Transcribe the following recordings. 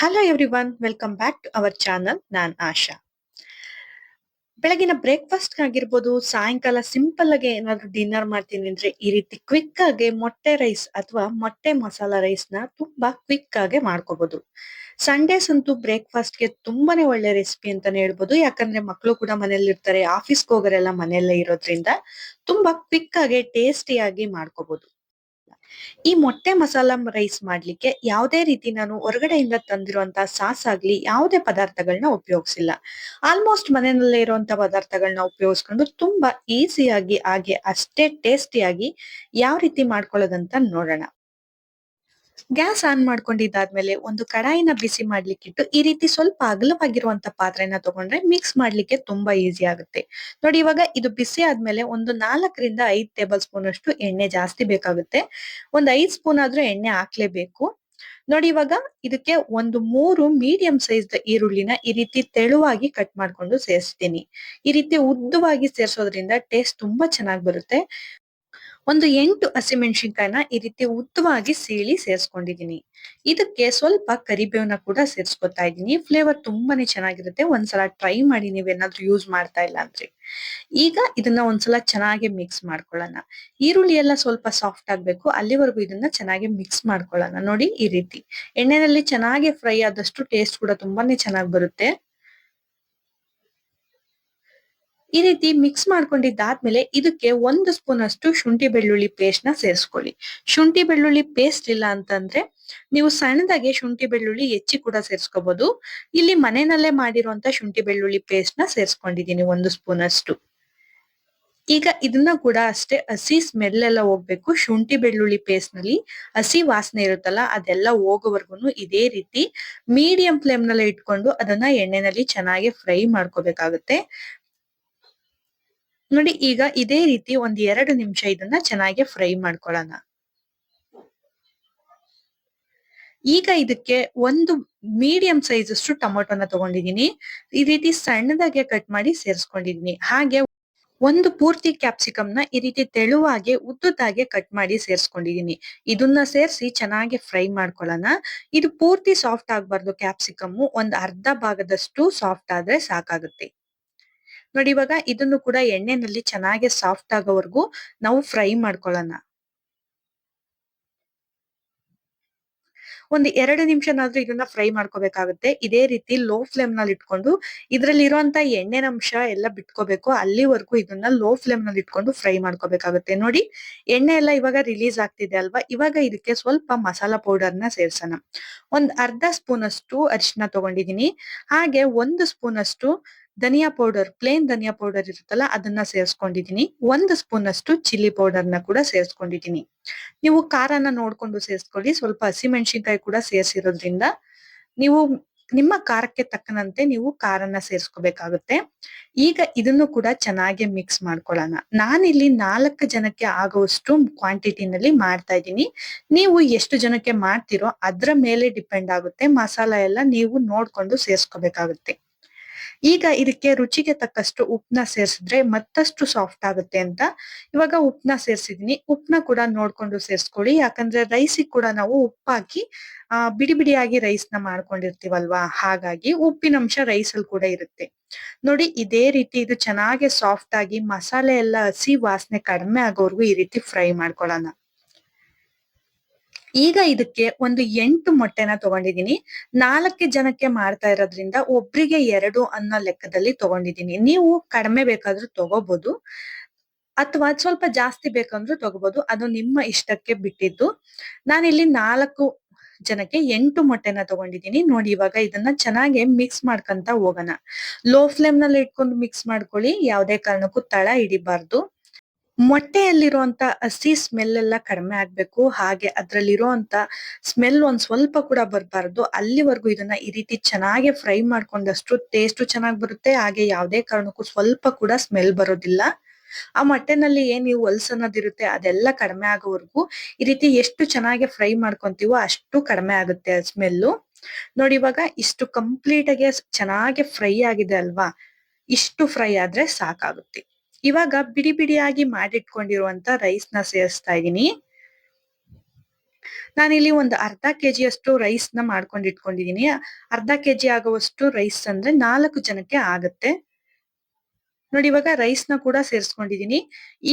Hello everyone welcome back to our channel ನಾನ್ ಆಶಾ. ಬೆಳಗಿನ breakfast ಆಗಿರ್ಬೋದು, ಸಾಯಂಕಾಲ ಸಿಂಪಲ್ ಆಗಿ ಏನಾದ್ರು ಡಿನ್ನರ್ ಮಾಡ್ತೀನಿ ಅಂದ್ರೆ ಈ ರೀತಿ ಕ್ವಿಕ್ ಆಗಿ ಮೊಟ್ಟೆ ರೈಸ್ ಅಥವಾ ಮೊಟ್ಟೆ ಮಸಾಲಾ ರೈಸ್ನ ತುಂಬಾ ಕ್ವಿಕ್ ಆಗಿ ಮಾಡ್ಕೋಬಹುದು ಸಂಡೇಸ್ ಅಂತೂ ಬ್ರೇಕ್ಫಾಸ್ಟ್ಗೆ ತುಂಬಾನೇ ಒಳ್ಳೆ ರೆಸಿಪಿ ಅಂತಾನೆ ಹೇಳ್ಬೋದು. ಯಾಕಂದ್ರೆ ಮಕ್ಕಳು ಕೂಡ ಮನೇಲಿ ಇರ್ತಾರೆ ಆಫೀಸ್ಗೆ ಹೋಗೋರೆಲ್ಲ ಮನೆಯಲ್ಲೇ ಇರೋದ್ರಿಂದ ತುಂಬಾ ಕ್ವಿಕ್ ಆಗಿ ಟೇಸ್ಟಿಯಾಗಿ ಮಾಡ್ಕೋಬಹುದು ಈ ಮೊಟ್ಟೆ ಮಸಾಲಾ ರೈಸ್ ಮಾಡ್ಲಿಕ್ಕೆ ಯಾವುದೇ ರೀತಿ ನಾನು ಹೊರಗಡೆಯಿಂದ ತಂದಿರುವಂತ ಸಾಸ್ ಆಗ್ಲಿ ಯಾವುದೇ ಪದಾರ್ಥಗಳನ್ನ ಉಪಯೋಗಿಸಿಲ್ಲ. ಆಲ್ಮೋಸ್ಟ್ ಮನೆಯಲ್ಲೇ ಇರುವಂತ ಪದಾರ್ಥಗಳನ್ನ ಉಪಯೋಗಿಸ್ಕೊಂಡು ತುಂಬಾ ಈಸಿಯಾಗಿ ಹಾಗೆ ಅಷ್ಟೇ ಟೇಸ್ಟಿಯಾಗಿ ಯಾವ ರೀತಿ ಮಾಡ್ಕೊಳ್ಳೋದಂತ ನೋಡೋಣ. ಗ್ಯಾಸ್ ಆನ್ ಮಾಡ್ಕೊಂಡಿದ್ದಾದ್ಮೇಲೆ ಒಂದು ಕಡಾಯಿನ ಬಿಸಿ ಮಾಡ್ಲಿಕ್ಕಿಟ್ಟು ಈ ರೀತಿ ಸ್ವಲ್ಪ ಅಗಲವಾಗಿರುವಂತ ಪಾತ್ರೆನ ತಗೊಂಡ್ರೆ ಮಿಕ್ಸ್ ಮಾಡ್ಲಿಕ್ಕೆ ತುಂಬಾ ಈಸಿ ಆಗುತ್ತೆ. ನೋಡಿ ಇವಾಗ ಇದು ಬಿಸಿ ಆದ್ಮೇಲೆ ಒಂದು ನಾಲ್ಕರಿಂದ ಐದು ಟೇಬಲ್ ಸ್ಪೂನ್ ಅಷ್ಟು ಎಣ್ಣೆ ಜಾಸ್ತಿ ಬೇಕಾಗುತ್ತೆ. ಒಂದ್ ಐದು ಸ್ಪೂನ್ ಆದ್ರೂ ಎಣ್ಣೆ ಹಾಕ್ಲೇಬೇಕು. ನೋಡಿ ಇವಾಗ ಇದಕ್ಕೆ ಒಂದು ಮೂರು ಮೀಡಿಯಂ ಸೈಜ್ ಈರುಳ್ಳಿನ ಈ ರೀತಿ ತೆಳುವಾಗಿ ಕಟ್ ಮಾಡ್ಕೊಂಡು ಸೇರಿಸ್ತೀನಿ. ಈ ರೀತಿ ಉದ್ದವಾಗಿ ಸೇರಿಸೋದ್ರಿಂದ ಟೇಸ್ಟ್ ತುಂಬಾ ಚೆನ್ನಾಗಿ ಬರುತ್ತೆ. ಒಂದು ಎಂಟು ಹಸಿಮೆಣಸಿನ್ಕಾಯಿನ ಈ ರೀತಿ ಉದ್ದವಾಗಿ ಸೀಳಿ ಸೇರ್ಸ್ಕೊಂಡಿದೀನಿ ಇದಕ್ಕೆ ಸ್ವಲ್ಪ ಕರಿಬೇವನ್ನ ಕೂಡ ಸೇರಿಸ್ಕೊತಾ ಇದ್ದೀನಿ. ಫ್ಲೇವರ್ ತುಂಬಾನೇ ಚೆನ್ನಾಗಿರುತ್ತೆ. ಒಂದ್ಸಲ ಟ್ರೈ ಮಾಡಿ ನೀವೇನಾದ್ರೂ ಯೂಸ್ ಮಾಡ್ತಾ ಇಲ್ಲ ಅಂದ್ರೆ. ಈಗ ಇದನ್ನ ಒಂದ್ಸಲ ಚೆನ್ನಾಗಿ ಮಿಕ್ಸ್ ಮಾಡ್ಕೊಳ್ಳೋಣ. ಈರುಳ್ಳಿ ಎಲ್ಲ ಸ್ವಲ್ಪ ಸಾಫ್ಟ್ ಆಗ್ಬೇಕು. ಅಲ್ಲಿವರೆಗೂ ಇದನ್ನ ಚೆನ್ನಾಗಿ ಮಿಕ್ಸ್ ಮಾಡ್ಕೊಳ್ಳೋಣ. ನೋಡಿ ಈ ರೀತಿ. ಎಣ್ಣೆನಲ್ಲಿ ಚೆನ್ನಾಗಿ ಫ್ರೈ ಆದಷ್ಟು ಟೇಸ್ಟ್ ಕೂಡ ತುಂಬಾನೇ ಚೆನ್ನಾಗಿ ಬರುತ್ತೆ. ಈ ರೀತಿ ಮಿಕ್ಸ್ ಮಾಡ್ಕೊಂಡಿದ್ದಾದ್ಮೇಲೆ ಇದಕ್ಕೆ ಒಂದು ಸ್ಪೂನ್ ಅಷ್ಟು ಶುಂಠಿ ಬೆಳ್ಳುಳ್ಳಿ ಪೇಸ್ಟ್ನ ಸೇರಿಸ್ಕೊಳ್ಳಿ. ಶುಂಠಿ ಬೆಳ್ಳುಳ್ಳಿ ಪೇಸ್ಟ್ ಇಲ್ಲ ಅಂತಂದ್ರೆ ನೀವು ಸಣ್ಣದಾಗೆ ಶುಂಠಿ ಬೆಳ್ಳುಳ್ಳಿ ಹೆಚ್ಚಿ ಕೂಡ ಸೇರಿಸ್ಕೋಬಹುದು ಇಲ್ಲಿ ಮನೆಯಲ್ಲೇ ಮಾಡಿರುವಂತ ಶುಂಠಿ ಬೆಳ್ಳುಳ್ಳಿ ಪೇಸ್ಟ್ನ ಸೇರಿಸ್ಕೊಂಡಿದ್ದೀನಿ ಒಂದು ಸ್ಪೂನ್ ಅಷ್ಟು ಈಗ ಇದನ್ನ ಕೂಡ ಅಷ್ಟೇ ಹಸಿ ಸ್ಮೆಲ್ ಎಲ್ಲ ಹೋಗ್ಬೇಕು. ಶುಂಠಿ ಬೆಳ್ಳುಳ್ಳಿ ಪೇಸ್ಟ್ನಲ್ಲಿ ಹಸಿ ವಾಸನೆ ಇರುತ್ತಲ್ಲ, ಅದೆಲ್ಲ ಹೋಗೋವರೆಗೂ ಇದೇ ರೀತಿ ಮೀಡಿಯಂ ಫ್ಲೇಮ್ನಲ್ಲಿ ಇಟ್ಕೊಂಡು ಅದನ್ನ ಎಣ್ಣೆನಲ್ಲಿ ಚೆನ್ನಾಗಿ ಫ್ರೈ ಮಾಡ್ಕೋಬೇಕಾಗುತ್ತೆ. ನೋಡಿ, ಈಗ ಇದೇ ರೀತಿ ಒಂದ್ ಎರಡು ನಿಮಿಷ ಇದನ್ನ ಚೆನ್ನಾಗಿ ಫ್ರೈ ಮಾಡ್ಕೊಳ್ಳೋಣ. ಈಗ ಇದಕ್ಕೆ ಒಂದು ಮೀಡಿಯಂ ಸೈಜ್ ಅಷ್ಟು ಟೊಮೊಟೊನ ತಗೊಂಡಿದೀನಿ ಈ ರೀತಿ ಸಣ್ಣದಾಗೆ ಕಟ್ ಮಾಡಿ ಸೇರಿಸ್ಕೊಂಡಿದೀನಿ ಹಾಗೆ ಒಂದು ಪೂರ್ತಿ ಕ್ಯಾಪ್ಸಿಕಮ್ನ ಈ ರೀತಿ ತೆಳುವಾಗಿ ಉದ್ದುದಾಗೆ ಕಟ್ ಮಾಡಿ ಸೇರಿಸ್ಕೊಂಡಿದೀನಿ ಇದನ್ನ ಸೇರಿಸಿ ಚೆನ್ನಾಗಿ ಫ್ರೈ ಮಾಡ್ಕೊಳ್ಳೋಣ. ಇದು ಪೂರ್ತಿ ಸಾಫ್ಟ್ ಆಗ್ಬಾರ್ದು ಕ್ಯಾಪ್ಸಿಕಮ್ ಒಂದ್ ಅರ್ಧ ಭಾಗದಷ್ಟು ಸಾಫ್ಟ್ ಆದ್ರೆ ಸಾಕಾಗುತ್ತೆ. ನೋಡಿ ಇವಾಗ ಇದನ್ನು ಕೂಡ ಎಣ್ಣೆನಲ್ಲಿ ಚೆನ್ನಾಗಿ ಸಾಫ್ಟ್ ಆಗೋವರೆಗೂ ನಾವು ಫ್ರೈ ಮಾಡ್ಕೊಳ್ಳೋಣ. ಒಂದು ಎರಡು ನಿಮಿಷನಾದ್ರೂ ಇದನ್ನ ಫ್ರೈ ಮಾಡ್ಕೋಬೇಕಾಗುತ್ತೆ. ಇದೇ ರೀತಿ ಲೋ ಫ್ಲೇಮ್ನಲ್ಲಿ ಇಟ್ಕೊಂಡು ಇದರಲ್ಲಿ ಇರುವಂತ ಎಣ್ಣೆನಂಶ ಎಲ್ಲ ಬಿಟ್ಕೋಬೇಕು. ಅಲ್ಲಿವರೆಗೂ ಇದನ್ನ ಲೋ ಫ್ಲೇಮ್ನಲ್ಲಿ ಇಟ್ಕೊಂಡು ಫ್ರೈ ಮಾಡ್ಕೋಬೇಕಾಗುತ್ತೆ. ನೋಡಿ, ಎಣ್ಣೆ ಎಲ್ಲ ಇವಾಗ ರಿಲೀಸ್ ಆಗ್ತಿದೆ ಅಲ್ವಾ? ಇವಾಗ ಇದಕ್ಕೆ ಸ್ವಲ್ಪ ಮಸಾಲಾ ಪೌಡರ್ನ ಸೇರ್ಸೋಣ. ಒಂದ್ ಅರ್ಧ ಸ್ಪೂನ್ ಅಷ್ಟು ಅರಿಶಿನ ತಗೊಂಡಿದೀನಿ. ಹಾಗೆ ಒಂದು ಸ್ಪೂನ್ ಅಷ್ಟು ಧನಿಯಾ ಪೌಡರ್ ಪ್ಲೇನ್ ಧನಿಯಾ ಪೌಡರ್ ಇರುತ್ತಲ್ಲ, ಅದನ್ನ ಸೇರಿಸ್ಕೊಂಡಿದೀನಿ. ಒಂದು ಸ್ಪೂನ್ ಅಷ್ಟು ಚಿಲ್ಲಿ ಪೌಡರ್ನ ಕೂಡ ಸೇರಿಸ್ಕೊಂಡಿದೀನಿ. ನೀವು ಖಾರನ ನೋಡ್ಕೊಂಡು ಸೇರಿಸ್ಕೊಳ್ಳಿ. ಸ್ವಲ್ಪ ಹಸಿಮೆಣಸಿನ್ಕಾಯಿ ಕೂಡ ಸೇರಿಸಿರೋದ್ರಿಂದ ನೀವು ನಿಮ್ಮ ಖಾರಕ್ಕೆ ತಕ್ಕನಂತೆ ನೀವು ಖಾರನ ಸೇರಿಸ್ಕೋಬೇಕಾಗುತ್ತೆ. ಈಗ ಇದನ್ನು ಕೂಡ ಚೆನ್ನಾಗಿ ಮಿಕ್ಸ್ ಮಾಡ್ಕೊಳ್ಳೋಣ. ನಾನಿಲ್ಲಿ ನಾಲ್ಕು ಜನಕ್ಕೆ ಆಗುವಷ್ಟು ಕ್ವಾಂಟಿಟಿನಲ್ಲಿ ಮಾಡ್ತಾ ಇದ್ದೀನಿ. ನೀವು ಎಷ್ಟು ಜನಕ್ಕೆ ಮಾಡ್ತಿರೋ ಅದ್ರ ಮೇಲೆ ಡಿಪೆಂಡ್ ಆಗುತ್ತೆ. ಮಸಾಲ ಎಲ್ಲ ನೀವು ನೋಡ್ಕೊಂಡು ಸೇರಿಸ್ಕೋಬೇಕಾಗುತ್ತೆ. ಈಗ ಇದಕ್ಕೆ ರುಚಿಗೆ ತಕ್ಕಷ್ಟು ಉಪ್ಪನ್ನ ಸೇರಿಸಿದ್ರೆ ಮತ್ತಷ್ಟು ಸಾಫ್ಟ್ ಆಗುತ್ತೆ ಅಂತ. ಇವಾಗ ಉಪ್ಪನ್ನ ಸೇರ್ಸಿದೀನಿ. ಉಪ್ಪನ್ನ ಕೂಡ ನೋಡ್ಕೊಂಡು ಸೇರ್ಸ್ಕೊಳ್ಳಿ. ಯಾಕಂದ್ರೆ ರೈಸಿಗೆ ಕೂಡ ನಾವು ಉಪ್ಪಾಕಿ ಬಿಡಿ ಬಿಡಿಯಾಗಿ ರೈಸ್ನ ಮಾಡ್ಕೊಂಡಿರ್ತೀವಲ್ವಾ? ಹಾಗಾಗಿ ಉಪ್ಪಿನ ಅಂಶ ರೈಸ್ ಅಲ್ಲಿ ಕೂಡ ಇರುತ್ತೆ. ನೋಡಿ, ಇದೇ ರೀತಿ ಇದು ಚೆನ್ನಾಗಿ ಸಾಫ್ಟ್ ಆಗಿ ಮಸಾಲೆ ಎಲ್ಲ ಹಸಿ ವಾಸನೆ ಕಡಿಮೆ ಆಗೋವರೆಗೂ ಈ ರೀತಿ ಫ್ರೈ ಮಾಡ್ಕೊಳ್ಳೋಣ. ಈಗ ಇದಕ್ಕೆ ಒಂದು ಎಂಟು ಮೊಟ್ಟೆನ ತಗೊಂಡಿದೀನಿ ನಾಲ್ಕು ಜನಕ್ಕೆ ಮಾಡ್ತಾ ಇರೋದ್ರಿಂದ ಒಬ್ರಿಗೆ ಎರಡು ಅನ್ನೋ ಲೆಕ್ಕದಲ್ಲಿ ತಗೊಂಡಿದೀನಿ ನೀವು ಕಡಿಮೆ ಬೇಕಾದ್ರೂ ತಗೋಬಹುದು ಅಥವಾ ಸ್ವಲ್ಪ ಜಾಸ್ತಿ ಬೇಕಂದ್ರೂ ತಗೋಬಹುದು ಅದು ನಿಮ್ಮ ಇಷ್ಟಕ್ಕೆ ಬಿಟ್ಟಿದ್ದು. ನಾನಿಲ್ಲಿ ನಾಲ್ಕು ಜನಕ್ಕೆ ಎಂಟು ಮೊಟ್ಟೆನ ತಗೊಂಡಿದೀನಿ ನೋಡಿ, ಇವಾಗ ಇದನ್ನ ಚೆನ್ನಾಗಿ ಮಿಕ್ಸ್ ಮಾಡ್ಕೊಂತ ಹೋಗೋಣ. ಲೋ ಫ್ಲೇಮ್ನಲ್ಲಿ ಇಟ್ಕೊಂಡು ಮಿಕ್ಸ್ ಮಾಡ್ಕೊಳ್ಳಿ. ಯಾವುದೇ ಕಾರಣಕ್ಕೂ ತಳ ಹಿಡಿಬಾರ್ದು. ಮೊಟ್ಟೆಯಲ್ಲಿರುವಂತ ಹಸಿ ಸ್ಮೆಲ್ ಎಲ್ಲ ಕಡಿಮೆ ಆಗ್ಬೇಕು. ಹಾಗೆ ಅದ್ರಲ್ಲಿರುವಂತ ಸ್ಮೆಲ್ ಒಂದ್ ಸ್ವಲ್ಪ ಕೂಡ ಬರಬಾರ್ದು. ಅಲ್ಲಿವರೆಗೂ ಇದನ್ನ ಈ ರೀತಿ ಚೆನ್ನಾಗಿ ಫ್ರೈ ಮಾಡ್ಕೊಂಡಷ್ಟು ಟೇಸ್ಟ್ ಚೆನ್ನಾಗಿ ಬರುತ್ತೆ. ಹಾಗೆ ಯಾವುದೇ ಕಾರಣಕ್ಕೂ ಸ್ವಲ್ಪ ಕೂಡ ಸ್ಮೆಲ್ ಬರೋದಿಲ್ಲ. ಆ ಮೊಟ್ಟೆನಲ್ಲಿ ಏನ್ ನೀವು ಹೊಲ್ಸ್ ಅನ್ನೋದಿರುತ್ತೆ ಅದೆಲ್ಲ ಕಡಿಮೆ ಆಗೋವರೆಗೂ ಈ ರೀತಿ ಎಷ್ಟು ಚೆನ್ನಾಗಿ ಫ್ರೈ ಮಾಡ್ಕೊಂತೀವೋ ಅಷ್ಟು ಕಡಿಮೆ ಆಗುತ್ತೆ ಸ್ಮೆಲ್ಲು ನೋಡಿ ಇವಾಗ ಇಷ್ಟು ಕಂಪ್ಲೀಟ್ ಆಗಿ ಚೆನ್ನಾಗಿ ಫ್ರೈ ಆಗಿದೆ ಅಲ್ವಾ? ಇಷ್ಟು ಫ್ರೈ ಆದ್ರೆ ಸಾಕಾಗುತ್ತೆ. ಇವಾಗ ಬಿಡಿ ಬಿಡಿಯಾಗಿ ಮಾಡಿಟ್ಕೊಂಡಿರುವಂತ ರೈಸ್ನ ಸೇರಿಸ್ತಾ ಇದ್ದೀನಿ. ನಾನಿಲ್ಲಿ ಒಂದು ಅರ್ಧ ಕೆಜಿಯಷ್ಟು ರೈಸ್ನ ಮಾಡ್ಕೊಂಡು ಇಟ್ಕೊಂಡಿದೀನಿ ಅರ್ಧ ಕೆಜಿ ಆಗುವಷ್ಟು ರೈಸ್ ಅಂದ್ರೆ ನಾಲ್ಕು ಜನಕ್ಕೆ ಆಗತ್ತೆ. ನೋಡಿ, ಇವಾಗ ರೈಸ್ನ ಕೂಡ ಸೇರಿಸ್ಕೊಂಡಿದೀನಿ.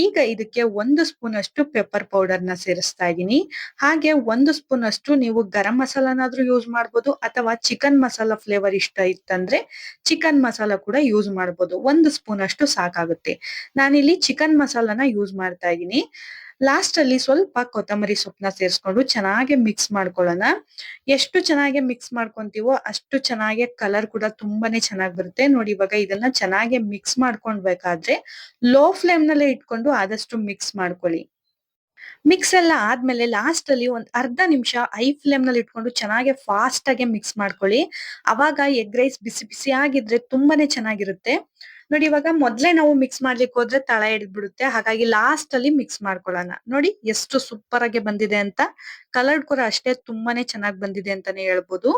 ಈಗ ಇದಕ್ಕೆ ಒಂದು ಸ್ಪೂನ್ ಅಷ್ಟು ಪೆಪ್ಪರ್ ಪೌಡರ್ನ ಸೇರಿಸ್ತಾ ಇದ್ದೀನಿ ಹಾಗೆ ಒಂದು ಸ್ಪೂನ್ ಅಷ್ಟು ನೀವು ಗರಂ ಮಸಾಲಾನಾದ್ರೂ ಯೂಸ್ ಮಾಡ್ಬೋದು, ಅಥವಾ ಚಿಕನ್ ಮಸಾಲಾ ಫ್ಲೇವರ್ ಇಷ್ಟ ಇತ್ತಂದ್ರೆ ಚಿಕನ್ ಮಸಾಲ ಕೂಡ ಯೂಸ್ ಮಾಡ್ಬೋದು. ಒಂದು ಸ್ಪೂನ್ ಅಷ್ಟು ಸಾಕಾಗುತ್ತೆ. ನಾನಿಲ್ಲಿ ಚಿಕನ್ ಮಸಾಲಾನ ಯೂಸ್ ಮಾಡ್ತಾ ಇದ್ದೀನಿ ಲಾಸ್ಟ್ ಅಲ್ಲಿ ಸ್ವಲ್ಪ ಕೊತ್ತಂಬರಿ ಸೊಪ್ಪನ್ನ ಸೇರಿಸ್ಕೊಂಡು ಚೆನ್ನಾಗಿ ಮಿಕ್ಸ್ ಮಾಡ್ಕೊಳ್ಳೋಣ. ಎಷ್ಟು ಚೆನ್ನಾಗಿ ಮಿಕ್ಸ್ ಮಾಡ್ಕೊಂತೀವೋ ಅಷ್ಟು ಚೆನ್ನಾಗಿ ಕಲರ್ ಕೂಡ ತುಂಬಾನೇ ಚೆನ್ನಾಗಿ ಬರುತ್ತೆ. ನೋಡಿ ಇವಾಗ ಇದನ್ನ ಚೆನ್ನಾಗಿ ಮಿಕ್ಸ್ ಮಾಡ್ಕೊಂಡ್ಬೇಕಾದ್ರೆ ಲೋ ಫ್ಲೇಮ್ ನಲ್ಲೇ ಇಟ್ಕೊಂಡು ಆದಷ್ಟು ಮಿಕ್ಸ್ ಮಾಡ್ಕೊಳ್ಳಿ. ಮಿಕ್ಸ್ ಎಲ್ಲ ಆದ್ಮೇಲೆ ಲಾಸ್ಟ್ ಅಲ್ಲಿ ಒಂದ್ ಅರ್ಧ ನಿಮಿಷ ಐ ಫ್ಲೇಮ್ನಲ್ಲಿ ಇಟ್ಕೊಂಡು ಚೆನ್ನಾಗಿ ಫಾಸ್ಟ್ ಆಗಿ ಮಿಕ್ಸ್ ಮಾಡ್ಕೊಳ್ಳಿ. ಅವಾಗ ಎಗ್ ರೈಸ್ ಬಿಸಿ ಬಿಸಿ ಆಗಿದ್ರೆ ತುಂಬಾನೇ ಚೆನ್ನಾಗಿರುತ್ತೆ. ನೋಡಿ, ಇವಾಗ ಮೊದ್ಲೇ ನಾವು ಮಿಕ್ಸ್ ಮಾಡ್ಲಿಕ್ಕೆ ಹೋದ್ರೆ ತಳ ಹಿಡಿದ್ಬಿಡುತ್ತೆ. ಹಾಗಾಗಿ ಲಾಸ್ಟ್ ಅಲ್ಲಿ ಮಿಕ್ಸ್ ಮಾಡ್ಕೊಳ್ಳೋಣ. ನೋಡಿ, ಎಷ್ಟು ಸೂಪರ್ ಆಗಿ ಬಂದಿದೆ ಅಂತ. ಕಲರ್ ಕೂಡ ಅಷ್ಟೇ ತುಂಬಾನೇ ಚೆನ್ನಾಗಿ ಬಂದಿದೆ ಅಂತಾನೆ ಹೇಳ್ಬೋದು.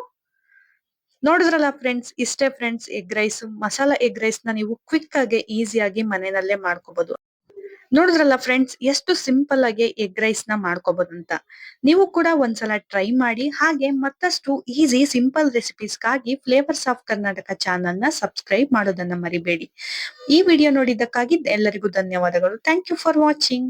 ನೋಡಿದ್ರಲ್ಲ ಫ್ರೆಂಡ್ಸ್ ಇಷ್ಟೇ friends egg rice masala egg ರೈಸ್ನ ನೀವು ಕ್ವಿಕ್ ಆಗಿ ಈಸಿಯಾಗಿ ಮನೆಯಲ್ಲೇ ಮಾಡ್ಕೋಬಹುದು ನೋಡಿದ್ರಲ್ಲ ಫ್ರೆಂಡ್ಸ್ ಎಷ್ಟು ಸಿಂಪಲ್ ಆಗಿ ಎಗ್ ರೈಸ್ನ ಮಾಡ್ಕೋಬಹುದು ಅಂತ. ನೀವು ಕೂಡ ಒಂದ್ಸಲ ಟ್ರೈ ಮಾಡಿ, ಹಾಗೆ ಮತ್ತಷ್ಟು ಈಸಿ ಸಿಂಪಲ್ ರೆಸಿಪೀಸ್ಗಾಗಿ ಫ್ಲೇವರ್ಸ್ ಆಫ್ ಕರ್ನಾಟಕ ಚಾನಲ್ನ ಸಬ್ಸ್ಕ್ರೈಬ್ ಮಾಡೋದನ್ನ ಮರಿಬೇಡಿ. ಈ ವಿಡಿಯೋ ನೋಡಿದ್ದಕ್ಕಾಗಿ ಎಲ್ಲರಿಗೂ ಧನ್ಯವಾದಗಳು. Thank you for watching